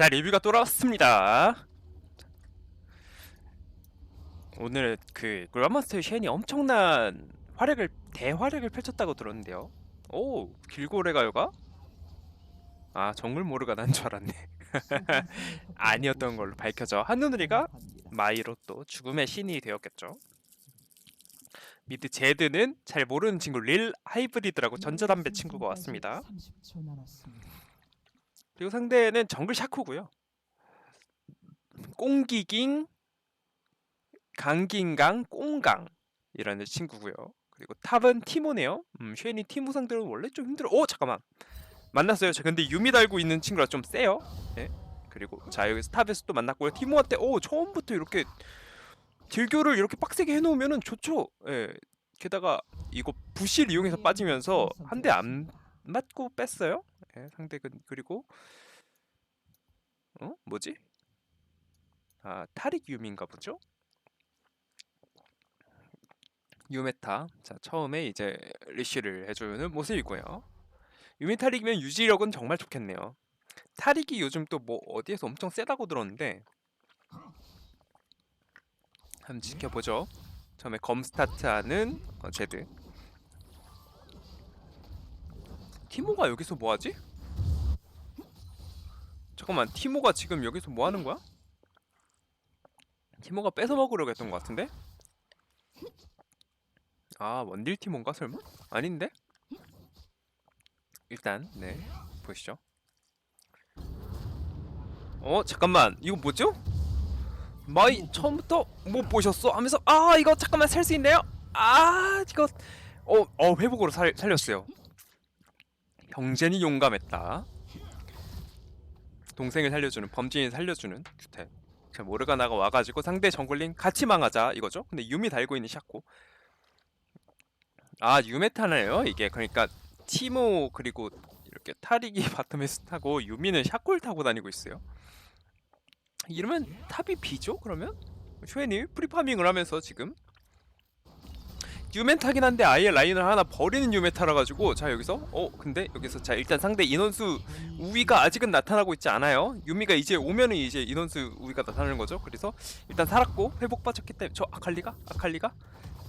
자 리뷰가 돌아왔습니다. 오늘 그 그란마스터의 쉔이 엄청난 활약을 대활약을 펼쳤다고 들었는데요. 오 길고래가요가? 아 정글 모르가 난 줄 알았네. 아니었던 걸로 밝혀져 한누누리가 마이로 또 죽음의 신이 되었겠죠. 미드 제드는 잘 모르는 친구 릴 하이브리드라고 전자담배 친구가 왔습니다. 30초 남았습니다. 그리고 상대는 정글 샤코고요. 꽁기깅, 강긴강, 꽁강이라는 친구고요. 그리고 탑은 티모네요. 음, 쉐니 티모 상대로 원래 좀 힘들어. 오 잠깐만 만났어요. 저 근데 유미 달고 있는 친구라 좀 세요. 예. 그리고 자 여기서 탑에서 또 만났고요. 티모한테 오 처음부터 이렇게 딜교를 이렇게 빡세게 해놓으면은 좋죠. 예. 게다가 이거 부실 이용해서 빠지면서 한 대 안 맞고 뺐어요. 예, 상대는 그리고 어 뭐지? 아 타릭 유미인가 보죠? 유메타 자 처음에 이제 리쉬를 해주는 모습이고요. 유미 타릭이면 유지력은 정말 좋겠네요. 타릭이 요즘 또 뭐 어디에서 엄청 세다고 들었는데 한번 지켜보죠. 처음에 검 스타트하는 어, 제드. 티모가 여기서 뭐하지? 잠깐만 티모가 지금 여기서 뭐 하는 거야? 티모가 뺏어 먹으려고 했던 것 같은데? 아 원딜 티모인가 설마? 아닌데? 일단 네 보시죠 어 잠깐만 이거 뭐죠? 마이 처음부터 못 보셨어? 하면서 아 이거 잠깐만 살 수 있네요 아 이거 어, 어 회복으로 살, 살렸어요 형제니 용감했다 동생을 살려주는 범진이 살려주는 규태 자 모르가나가 와가지고 상대 정글링 같이 망하자 이거죠? 근데 유미 달고 있는 샤코. 아 유메타네요 이게. 그러니까 티모 그리고 이렇게 타릭이 바텀에서 타고 유미는 샤코를 타고 다니고 있어요. 이러면 탑이 비죠 그러면? 슈엔이 프리파밍을 하면서 지금 유메타긴 한데 아예 라인을 하나 버리는 유메타라 가지고 자 여기서? 어 근데 여기서 자 일단 상대 인원수 우위가 아직은 나타나고 있지 않아요. 유미가 이제 오면은 이제 인원수 우위가 나타나는 거죠. 그래서 일단 살았고 회복 빠졌기 때문에 저 아칼리가? 아칼리가?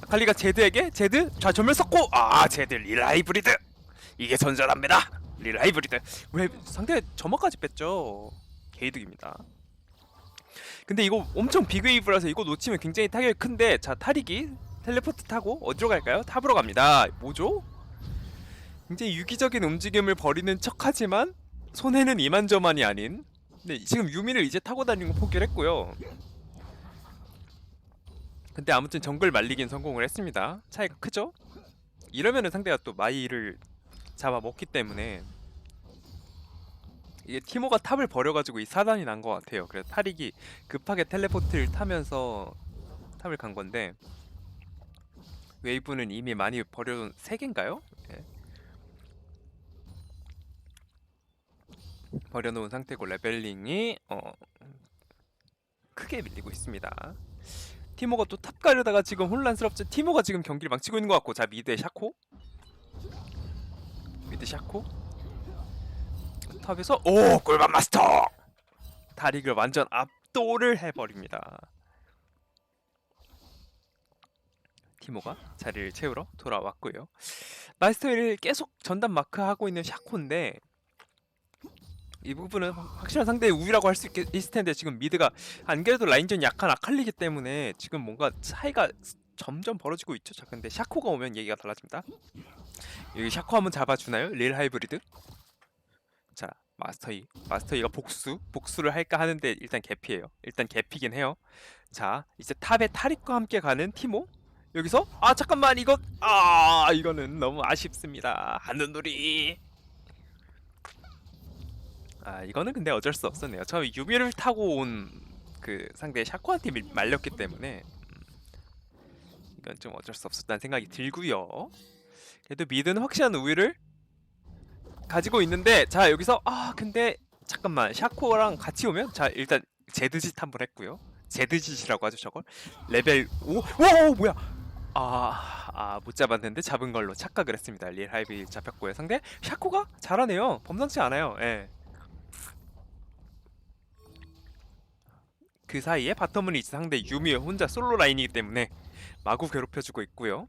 아칼리가 제드에게 제드? 자 전멸 썼고! 아 제드 리라이브리드! 이게 전설합니다. 리라이브리드. 왜 상대 점화까지 뺐죠. 개이득입니다. 근데 이거 엄청 빅웨이브라서 이거 놓치면 굉장히 타격이 큰데 자 타릭이 텔레포트 타고 어디로 갈까요? 탑으로 갑니다 뭐죠? 굉장히 유기적인 움직임을 벌이는 척하지만 손해는 이만저만이 아닌 근데 지금 유미를 이제 타고 다니는 거 포기를 했고요 근데 아무튼 정글 말리긴 성공을 했습니다 차이가 크죠? 이러면은 상대가 또 마이를 잡아먹기 때문에 이게 티모가 탑을 버려가지고 이 사단이 난 것 같아요. 그래서 타릭이 급하게 텔레포트를 타면서 탑을 간 건데 웨이브는 이미 많이 버려둔 세 개인가요? 예. 버려놓은 상태고 레벨링이 어 크게 밀리고 있습니다. 티모가 또 탑 가려다가 지금 혼란스럽죠. 티모가 지금 경기를 망치고 있는 것 같고 자 미드에 샤코 미드 샤코 탑에서 오 꿀밤 마스터 다릭을 완전 압도를 해버립니다. 티모가 자리를 채우러 돌아왔고요. 마스터를 계속 전담 마크 하고 있는 샤코인데 이 부분은 확실한 상대의 우위라고 할 수 있을 텐데 지금 미드가 안 그래도 라인전 약한 아칼리기 때문에 지금 뭔가 차이가 점점 벌어지고 있죠. 자 근데 샤코가 오면 얘기가 달라집니다. 여기 샤코 한번 잡아주나요? 릴 하이브리드? 자 마스터이 마스터이가 복수 복수를 할까 하는데 일단 개피예요 일단 개피긴 해요 자 이제 탑에 타릭과 함께 가는 티모 여기서? 아 잠깐만 이거 아 이거는 너무 아쉽습니다. 하늘놀이. 아 이거는 근데 어쩔 수 없었네요. 처음에 유미를 타고 온 그 상대 샤코한테 밀- 말렸기 때문에 음, 이건 좀 어쩔 수 없었다는 생각이 들고요. 그래도 미드는 확실한 우위를 가지고 있는데 자 여기서 아 근데 잠깐만 샤코랑 같이 오면 자 일단 제드짓 한번 했고요. 제드짓이라고 하죠 저걸. 레벨 5와 뭐야 아 아 못 잡았는데 잡은 걸로 착각을 했습니다. 리얼 하이브 잡혔고요. 상대 샤코가 잘하네요. 범상치 않아요. 예. 그 사이에 바텀은 이제 상대 유미의 혼자 솔로 라인이기 때문에 마구 괴롭혀주고 있고요.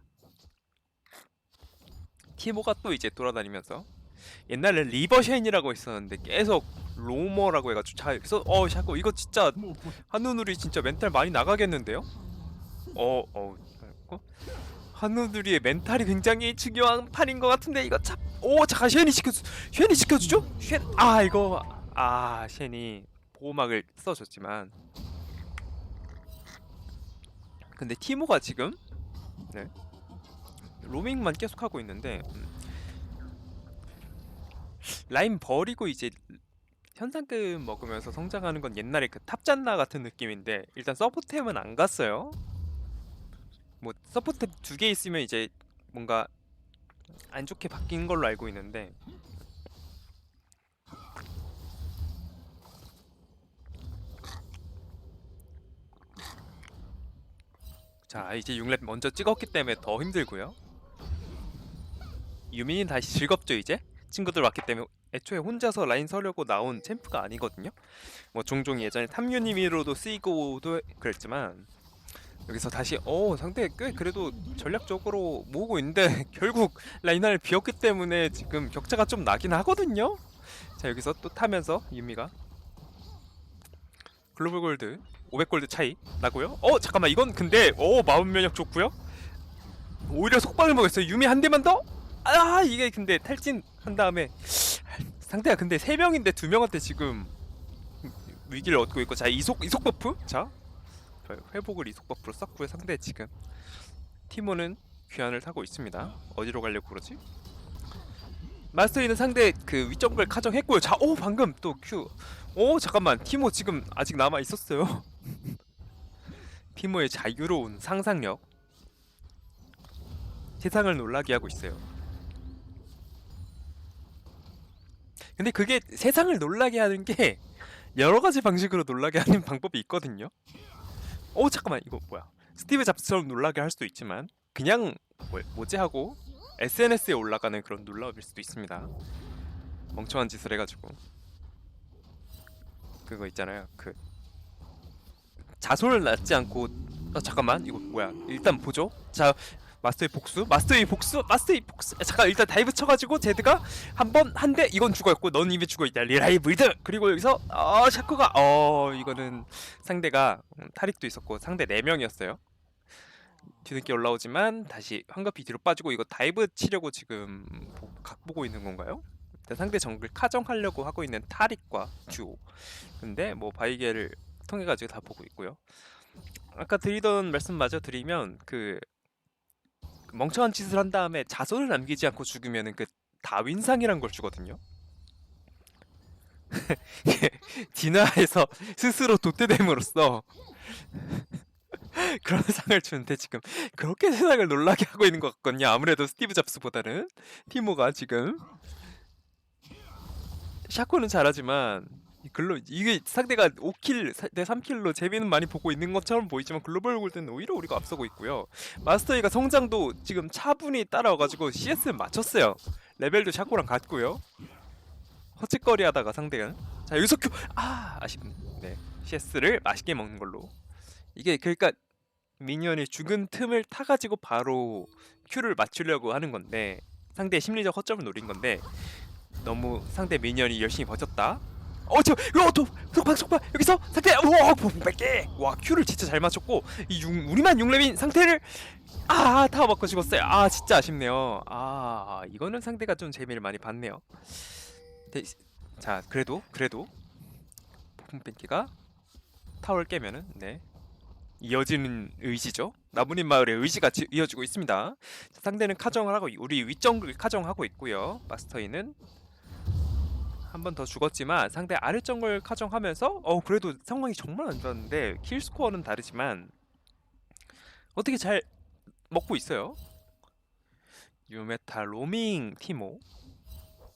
티모가 또 이제 돌아다니면서 옛날에 리버쉔이라고 있었는데 계속 로머라고 해가지고 자 그래서 어 자꾸 이거 진짜 한우누리 진짜 멘탈 많이 나가겠는데요? 어, 어, 어? 한우누리의 멘탈이 굉장히 중요한 판인 것 같은데 이거 참, 오 잠깐 쉔이 지켜, 쉔이 지켜주죠? 쉔, 아 이거, 아 쉔이 보호막을 써줬지만, 근데 티모가 지금, 네, 로밍만 계속 하고 있는데, 음, 라인 버리고 이제 현상금 먹으면서 성장하는 건 옛날에 그 탑잔나 같은 느낌인데 일단 서포템은 안 갔어요. 뭐 서포트 두 개 있으면 이제 뭔가 안 좋게 바뀐 걸로 알고 있는데. 자 이제 6렙 먼저 찍었기 때문에 더 힘들고요. 유민이 다시 즐겁죠 이제? 친구들 왔기 때문에 애초에 혼자서 라인 서려고 나온 챔프가 아니거든요. 뭐 종종 예전에 탐유님으로도 쓰이고도 그랬지만 여기서 다시 어 상대 꽤 그래도 전략적으로 모으고 있는데 결국 라인을 비웠기 때문에 지금 격차가 좀 나긴 하거든요. 자 여기서 또 타면서 유미가 글로벌 골드 500골드 차이 나고요. 어 잠깐만 이건 근데 어 마음 면역 좋고요. 오히려 속박을 먹였어요. 유미 한 대만 더. 아 이게 근데 탈진 한 다음에 상대가 근데 세 명인데 두 명한테 지금 위기를 얻고 있고 자 이속 이속 버프 자 회복을 이속 버프로 썼고요 상대 지금. 티모는 귀환을 타고 있습니다. 어디로 가려고 그러지? 마스터이는 상대 그 위점걸 카정했고요. 자오 방금 또 큐 오 잠깐만. 티모 지금 아직 남아 있었어요. 티모의 자유로운 상상력. 세상을 놀라게 하고 있어요. 근데 그게 세상을 놀라게 하는 게 여러 가지 방식으로 놀라게 하는 방법이 있거든요 오 잠깐만 이거 뭐야? 스티브 잡스처럼 놀라게 할 수도 있지만 그냥 뭐, 뭐지 하고 SNS에 올라가는 그런 놀라움일 수도 있습니다. 멍청한 짓을 해가지고. 그거 있잖아요. 그 자손을 낳지 않고 아 잠깐만 이거 뭐야? 일단 보죠. 자 마스터의 복수? 마스터의 복수? 마스터의 복수? 아, 잠깐 일단 다이브 쳐가지고 제드가 한 번 한 대 이건 죽어있고 넌 이미 죽어있다. 리라이브이드! 그리고 여기서 어 샤코가 어 이거는 상대가 음, 타릭도 있었고 상대 4명이었어요. 뒤늦게 올라오지만 다시 황급히 뒤로 빠지고 이거 다이브 치려고 지금 보- 각 보고 있는 건가요? 일단 상대 정글 카정하려고 하고 있는 타릭과 듀오. 근데 뭐 바이게를 통해 가지고 다 보고 있고요. 아까 드리던 말씀 마저 드리면 그 멍청한 짓을 한 다음에 자손을 남기지 않고 죽으면은 그 다윈상이란 걸 주거든요. 디나에서 스스로 도태됨으로써 그런 상을 주는데 지금 그렇게 세상을 놀라게 하고 있는 것 같거든요. 아무래도 스티브 잡스보다는 티모가 지금 샤코는 잘하지만 이 글로 이게 상대가 5킬 대 3킬로 재미는 많이 보고 있는 것처럼 보이지만 글로벌 골드는 오히려 우리가 앞서고 있고요. 마스터이가 성장도 지금 차분히 따라와가지고 CS 맞췄어요. 레벨도 샤코랑 같고요. 허짓거리 하다가 상대가 자 여기서 큐! 아 아쉽네. 네 CS를 맛있게 먹는 걸로. 이게 그러니까 미니언이 죽은 틈을 타가지고 바로 큐를 맞추려고 하는 건데 상대의 심리적 허점을 노린 건데 너무 상대 미니언이 열심히 버텼다. 어, 저, 이거 또 속박 속박 여기서 상대 우와 bom백개 와 큐를 진짜 잘 맞췄고 이 육, 우리만 6렙인 상태를 아 타워 맞고 죽었어요. 아 진짜 아쉽네요. 아 이거는 상대가 좀 재미를 많이 봤네요. 네, 자 그래도 그래도 폭풍ben기가 타워를 깨면은 네 이어지는 의지죠. 나무님 마을의 의지가 지, 이어지고 있습니다. 자, 상대는 카정을 하고 우리 윗정글 카정하고 있고요. 마스터이는 한 번 더 죽었지만 상대 아래정글 카정하면서 어 그래도 상황이 정말 안 좋았는데 킬 스코어는 다르지만 어떻게 잘 먹고 있어요. 유메타 로밍 티모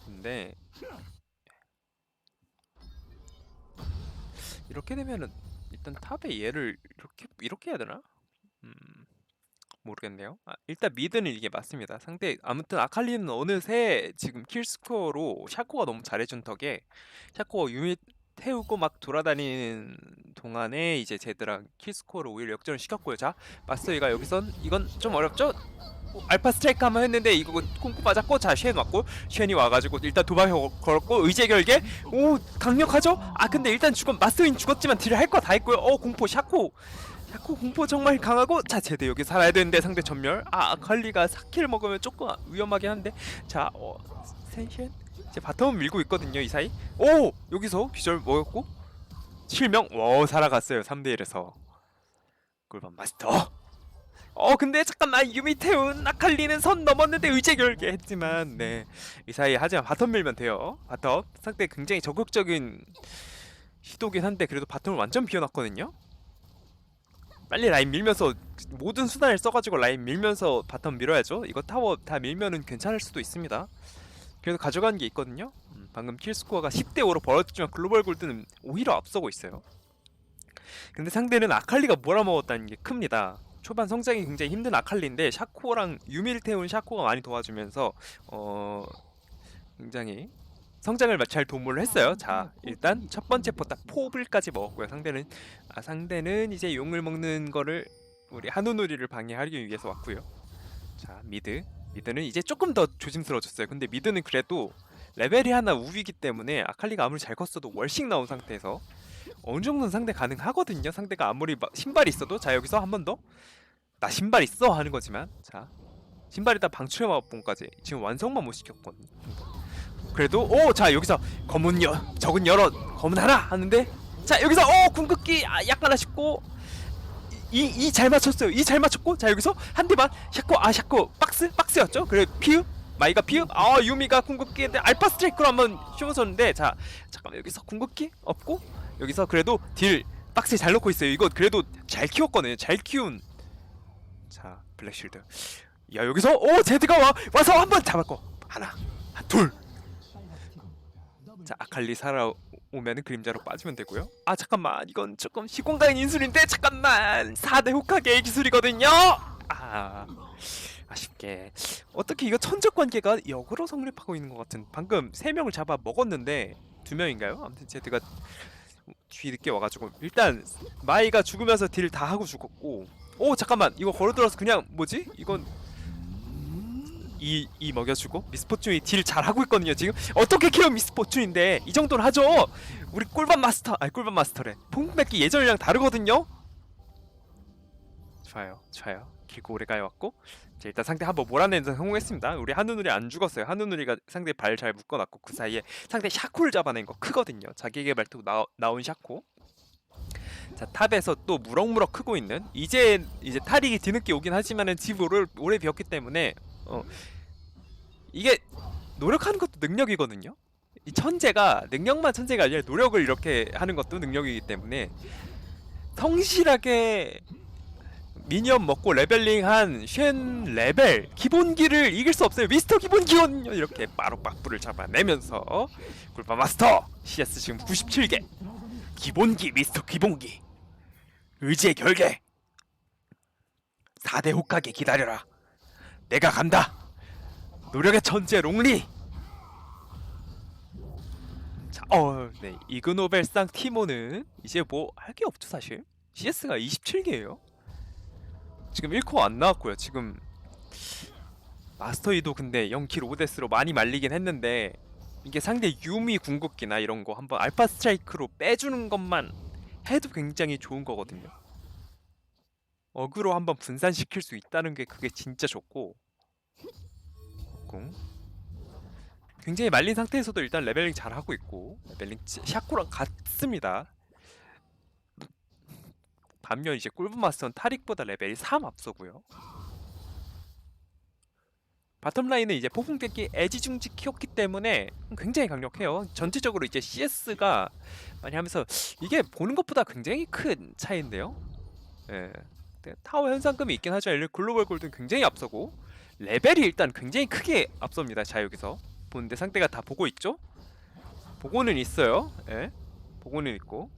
근데 이렇게 되면은 일단 탑에 얘를 이렇게 이렇게 해야 되나? 음 모르겠네요. 아, 일단 미드는 이게 맞습니다. 상대 아무튼 아칼리는 어느새 지금 킬 스코어로 샤코가 너무 잘해준 덕에 샤코가 유미 태우고 막 돌아다니는 동안에 이제 제드랑 킬스코어를 오히려 역전을 시켰고요. 자, 마스터이가 여기선 이건 좀 어렵죠? 어, 알파 스트라이크 한번 했는데 이거 콩쿠 맞았고 자 쉔 왔고 쉔이 와가지고 일단 도박 걸었고 의제 결계 오 강력하죠? 아 근데 일단 죽은 마스터인 죽었지만 딜을 할 거 다 했고요. 어 공포 샤코 샤코 공포 정말 강하고 자 제드 여기 살아야 되는데 상대 전멸. 아 아칼리가 사키를 먹으면 조금 위험하긴 한데. 자 어, 센쉔 이제 바텀은 밀고 있거든요 이 사이. 오! 여기서 기절 먹었고. 실명? 와 살아갔어요 3대1에서. 꿀밤 마스터. 어 근데 잠깐만 유미태운 아칼리는 선 넘었는데 의제 결계 했지만 네 이 사이 하지만 바텀 밀면 돼요. 바텀. 상대 굉장히 적극적인 시도긴 한데 그래도 바텀을 완전 비워놨거든요 빨리 라인 밀면서 모든 수단을 써가지고 라인 밀면서 바텀 밀어야죠. 이거 타워 다 밀면은 괜찮을 수도 있습니다. 그래서 가져간 게 있거든요. 음, 방금 킬스코어가 10대 5로 벌어졌지만 글로벌 골드는 오히려 앞서고 있어요. 근데 상대는 아칼리가 몰아먹었다는 게 큽니다. 초반 성장이 굉장히 힘든 아칼리인데 샤코랑 유미를 태운 샤코가 많이 도와주면서 어 굉장히 성장을 잘 도모를 했어요. 자 일단 첫 번째 포탑 포블까지 먹었고요. 상대는 아 상대는 이제 용을 먹는 거를 우리 한우누리를 방해하기 위해서 왔고요. 자 미드 미드는 이제 조금 더 조심스러워졌어요. 근데 미드는 그래도 레벨이 하나 우위기 때문에 아칼리가 아무리 잘 컸어도 월씩 나온 상태에서 어느 정도는 상대 가능하거든요. 상대가 아무리 막 신발이 있어도 자 여기서 한 번 더 나 신발 있어 하는 거지만 자 신발 일단 방출의 마법봉까지 지금 완성만 못 시켰거든요. 그래도 오 자 여기서 검은 여 적은 여러 검은 하나 하는데 자 여기서 어 궁극기 아, 약간 아쉽고 이 이 잘 맞췄어요. 이 잘 맞췄고 자 여기서 한 대만 샤코 아 샤코 박스 박스였죠. 그래 피읍 마이가 피읍 아 유미가 궁극기인데 알파 스트라이크로 한번 씌워줬는데 자 잠깐만 여기서 궁극기 없고 여기서 그래도 딜 박스에 잘 넣고 있어요. 이거 그래도 잘 키웠거든요. 잘 키운 자 블랙쉴드 야 여기서 오 제드가 와 와서 한번 잡았고 하나 둘 자 아칼리 살아오면 그림자로 빠지면 되고요. 아 잠깐만. 이건 조금 시공간인 인술인데 잠깐만. 4대 혹하게 기술이거든요. 아 아쉽게. 어떻게 이거 천적 관계가 역으로 성립하고 있는 것 같은. 방금 3명을 잡아 먹었는데 2명인가요? 아무튼 제드가 뒤 늦게 와가지고. 일단 마이가 죽으면서 딜 다 하고 죽었고. 오 잠깐만. 이거 걸어들어서 그냥 뭐지? 이건 이, 이 먹여주고 미스포춘이 딜 잘하고 있거든요 지금. 어떻게 키워 미스포춘인데 이 정도는 하죠. 우리 꿀밤 마스터 아니 꿀밤 마스터래. 퐁백기 예전이랑 다르거든요. 좋아요 좋아요. 길고 오래 가요 왔고 자 일단 상대 한번 몰아내는 데 성공했습니다. 우리 한우누리 안 죽었어요. 한우누리가 상대 발 잘 묶어놨고 그 사이에 상대 샤코를 잡아낸 거 크거든요. 자기에게 발톱 나, 나온 샤코. 자 탑에서 또 무럭무럭 크고 있는 이제 이제 탈이 뒤늦게 오긴 하지만은 집 오래, 오래 비었기 때문에 어 이게 노력하는 것도 능력이거든요. 이 천재가 능력만 천재가 아니라 노력을 이렇게 하는 것도 능력이기 때문에 성실하게 미니언 먹고 레벨링한 쉔 레벨 기본기를 이길 수 없어요. 미스터 기본기원 이렇게 빠록박부를 잡아내면서 굴파 마스터 CS 지금 97개 기본기 미스터 기본기 의지의 결계 4대 혹하게 기다려라 내가 간다 노력의 천재 롱리. 자, 어, 네. 이그노벨상 티모는 이제 뭐 할 게 없죠 사실. CS가 27개예요. 지금 1코어 안 나왔고요. 지금 마스터이도 근데 0킬 5데스로 많이 말리긴 했는데 이게 상대 유미 궁극기나 이런 거 한번 알파 스트라이크로 빼주는 것만 해도 굉장히 좋은 거거든요. 어그로 한번 분산시킬 수 있다는 게 그게 진짜 좋고 궁 굉장히 말린 상태에서도 일단 레벨링 잘 하고 있고 레벨링 지- 샤코랑 같습니다. 반면 이제 꿀브 마스터는 타릭보다 레벨이 3 앞서고요. 바텀 라인은 이제 폭풍 뺏기 애지중지 키웠기 때문에 굉장히 강력해요. 전체적으로 이제 CS가 많이 하면서 이게 보는 것보다 굉장히 큰 차이인데요. 예. 타워 현상금이 있긴 하죠. 글로벌 골드는 굉장히 앞서고 레벨이 일단 굉장히 크게 앞섭니다. 자 여기서 보는데 상대가 다 보고 있죠? 보고는 있어요. 예. 보고는 있고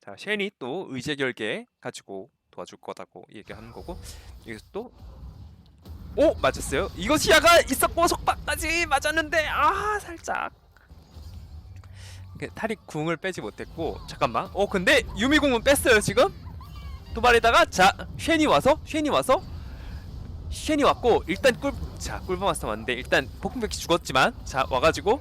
자 쉔이 또 의제 결계 가지고 도와줄 거다고 얘기하는 거고 여기서 또 오 맞았어요. 이거 시야가 있었고 속박까지 맞았는데 아 살짝 그 탈익 궁을 빼지 못했고 잠깐만 어 근데 유미 궁은 뺐어요 지금 도발에다가 자 쉔이 와서 쉔이 와서 쉔이 왔고 일단 꿀 자 꿀밤마스터 왔는데 일단 폭풍백이 죽었지만 자 와가지고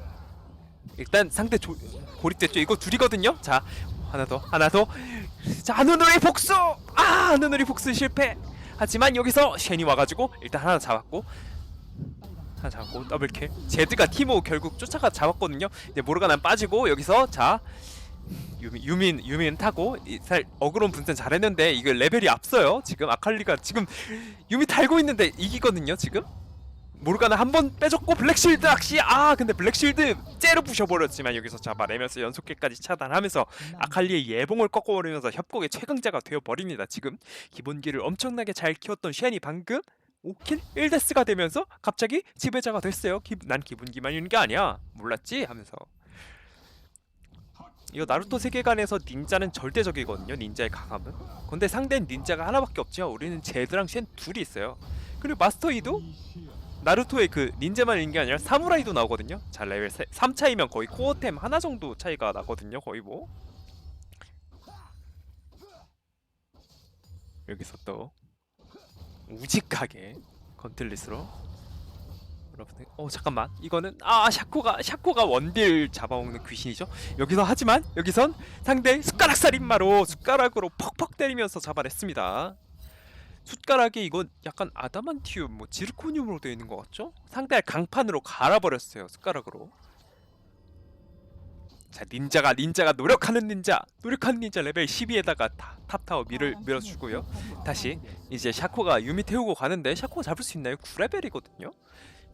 일단 상대 조, 고립됐죠. 이거 둘이거든요. 자 하나 더 하나 더자 하늘놀이 복수! 아 하늘놀이 복수 실패! 하지만 여기서 쉔이 와가지고 일단 하나 잡았고 하나 잡고 더블킬. 제드가 티모 결국 쫓아가 잡았거든요. 이제 모르가난 빠지고 여기서 자 유민 유민 유민 타고 이살 어그론 분산 잘했는데 이거 레벨이 앞서요. 지금 아칼리가 지금 유미 달고 있는데 이기거든요 지금. 모르가나 한 번 빼줬고 블랙실드 악시. 아 근데 블랙실드 째로 부셔버렸지만 여기서 잡아내면서 연속킬까지 차단하면서 아칼리의 예봉을 꺾어버리면서 협곡의 최강자가 되어버립니다 지금. 기본기를 엄청나게 잘 키웠던 쉔이 방금 5킬 1데스가 되면서 갑자기 지배자가 됐어요. 기, 난 기본기만 있는 게 아니야. 몰랐지? 하면서 이거 나루토 세계관에서 닌자는 절대적이거든요 닌자의 강함은. 근데 상대는 닌자가 하나밖에 없죠. 우리는 제드랑 쉔 둘이 있어요. 그리고 마스터 이도 나루토의 그 닌자만 있는 게 아니라 사무라이도 나오거든요. 자 레벨 3 차이면 거의 코어템 하나 정도 차이가 나거든요 거의 뭐. 여기서 또 우직하게 건틀릿으로 여러분들. 어 잠깐만. 이거는 아 샤코가 샤코가 원딜 잡아먹는 귀신이죠? 여기서 하지만 여기선 상대 숟가락 살인마로 숟가락으로 퍽퍽 때리면서 잡아냈습니다. 숟가락이 이건 약간 아다만티움 뭐 지르코늄으로 되어 있는 것 같죠? 상대를 강판으로 갈아버렸어요 숟가락으로. 자 닌자가 닌자가 노력하는 닌자. 노력하는 닌자 레벨 12에다가 타, 탑타워 밀을 밀어주고요. 다시 이제 샤코가 유미 태우고 가는데 샤코가 잡을 수 있나요? 9레벨이거든요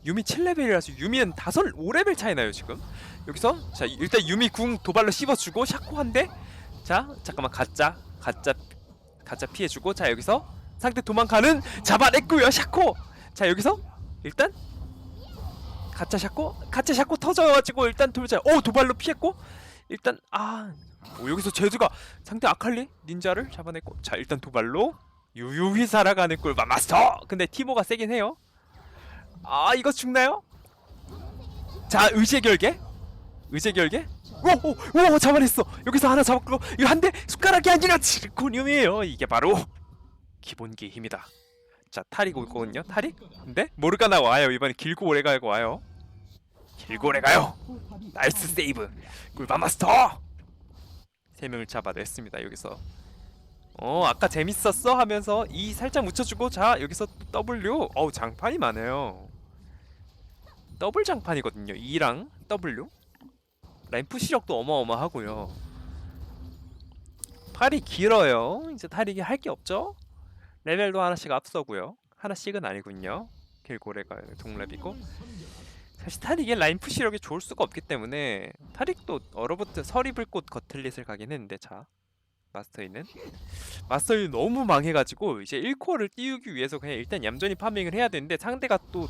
유미 7레벨이라서 유미는 5, 5레벨 차이 나요 지금. 여기서 자 일단 유미 궁 도발로 씹어주고 샤코 한대 자 잠깐만 가짜 가짜 가짜 피해주고 자 여기서 상대 도망가는 잡아냈고요 샤코. 자 여기서 일단 가짜 샤코 가짜 샤코 터져가지고 일단 돌자. 오 도발로 피했고. 일단 아 오, 여기서 제드가 상대 아칼리 닌자를 잡아냈고. 자 일단 도발로 유유히 살아가는 꿀밤 마스터! 근데 티모가 세긴 해요 아 이거 죽나요? 자 의지의 결계? 의지의 결계? 오오오 잡아냈어. 여기서 하나 잡았고 이거 한대 숟가락이 아니라 지르코늄이에요. 이게 바로 기본기의 힘이다. 자 탈익 올 거거든요. 탈익 근데 모르가나 와요. 이번에 길고 오래 가고 와요. 길고 오래 가요. 나이스 세이브. 꿀밤 마스터! 세 명을 잡아냈습니다 여기서. 어 아까 재밌었어 하면서 E 살짝 묻혀주고 자 여기서 또 W. 어우 장판이 많아요 더블 장판이거든요. E랑 W. 라인 푸시력도 어마어마하고요. 팔이 길어요. 이제 탈익이 할게 없죠? 레벨도 하나씩 앞서고요. 하나씩은 아니군요. 길고래가 동랩이고. 사실 탈익의 라인 푸시력이 좋을 수가 없기 때문에 탈익도 얼어붙은 서리불꽃 거틀릿을 가긴 했는데 자 마스터이는 마스터이 너무 망해가지고 이제 1코어를 띄우기 위해서 그냥 일단 얌전히 파밍을 해야 되는데 상대가 또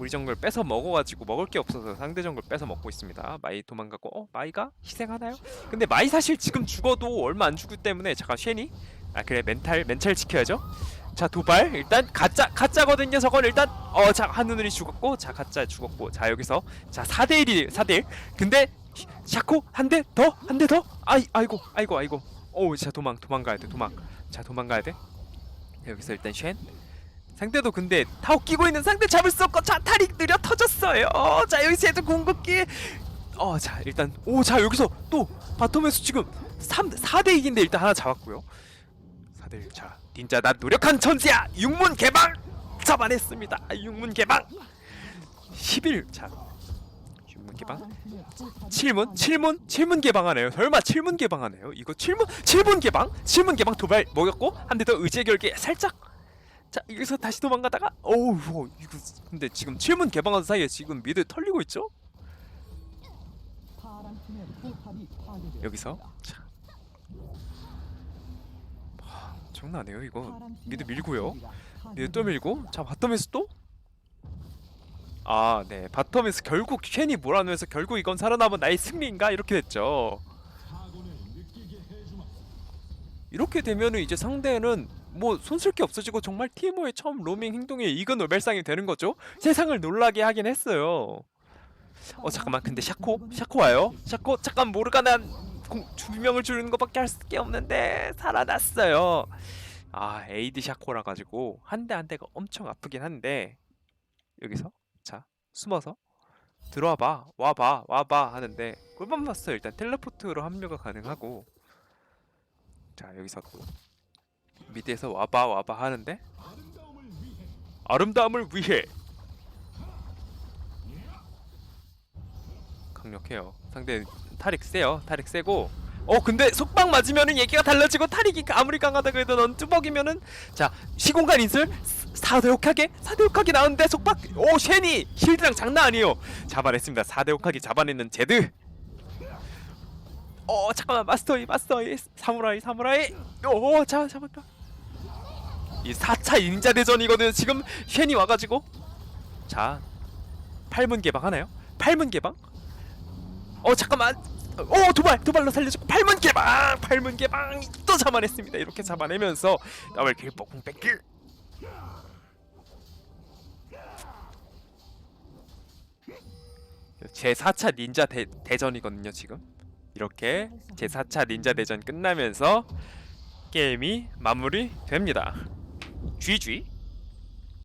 우리 정글 뺏어 먹어가지고 먹을 게 없어서 상대 정글 뺏어 먹고 있습니다. 마이 도망가고 어? 마이가 희생하나요? 근데 마이 사실 지금 죽어도 얼마 안 죽기 때문에 잠깐 쉐니? 아 그래 멘탈 멘탈 지켜야죠. 자 도발. 일단 가짜 가짜거든요 저건. 일단 어자 한눈이 죽었고 자 가짜 죽었고. 자 여기서. 자 4대1이 4대1 근데 샤코 한 대 더? 한 대 더? 아이 아이고 아이고 아이고. 오자 도망 도망가야 돼 도망. 자 도망가야 돼. 여기서 일단 쉔 상대도 근데 타워 끼고 있는 상대 잡을 수 없고 자 탈익 느려 터졌어요. 자 여기서 얘도 궁극기. 어 자 일단 오 자 여기서 또 바텀에서 지금 3 4대 2인데 일단 하나 잡았고요. 4대 1. 자 닌자 나 노력한 천재야! 육문 개방! 잡아냈습니다. 아, 육문 개방! 11 자 육문 개방. 7문? 7문? 7문 개방하네요. 설마 7문 개방하네요? 이거 7문? 7문 개방? 7문 개방 도발 먹였고 한 대 더 의지의 결계 살짝 자 여기서 다시 도망가다가 어우 이거 근데 지금 7문 개방한 사이에 지금 미드 털리고 있죠? 여기서? 자. 하, 장난 아니에요 이거. 미드 밀고요. 미드 또 밀고. 자 바텀에서 또? 아, 네. 바텀에서 결국 쉔이 몰아내면서 결국 이건 살아남은 나의 승리인가? 이렇게 됐죠. 이렇게 되면은 이제 상대는 뭐 손쓸 게 없어지고 정말 TMO의 처음 로밍 행동에 이건 노벨상이 되는 거죠. 세상을 놀라게 하긴 했어요. 어 잠깐만. 근데 샤코? 샤코 와요? 샤코? 잠깐 모르가나 공- 두 명을 주는 것밖에 할 게 없는데 살아났어요. 아 에이드 샤코라 가지고 한 대 한 대가 엄청 아프긴 한데 여기서? 자 숨어서 들어와봐. 와봐. 와봐 하는데 꿀밤 봤어 일단 텔레포트로 합류가 가능하고. 자 여기서 또 미드에서 와봐 와봐 하는데? 아름다움을 위해! 강력해요. 상대 타릭 세요. 타릭 세고. 어 근데 속박 맞으면은 얘기가 달라지고 타릭이 아무리 강하다고 해도 넌 뚜벅이면은 자 시공간 인술 사대옥하게? 사대옥하게 나오는데 속박! 오 쉔이! 실드랑 장난 아니에요. 잡아냈습니다. 사대옥하게 잡아내는 제드. 어 잠깐만. 마스터이 마스터이. 사무라이 사무라이. 오 잡아 잡았다 이 4차 닌자 대전이거든요 지금 쉔이 와가지고. 자 8문 개방 하나요? 8문 개방? 어 잠깐만. 오 도발 도발로 살려주고 8문 개방! 8문 개방! 또 잡아냈습니다. 이렇게 잡아내면서 더블 킬 뽕 뺏길. 제 4차 닌자 대, 대전이거든요 지금. 이렇게 제 4차 닌자 대전 끝나면서 게임이 마무리됩니다 区区。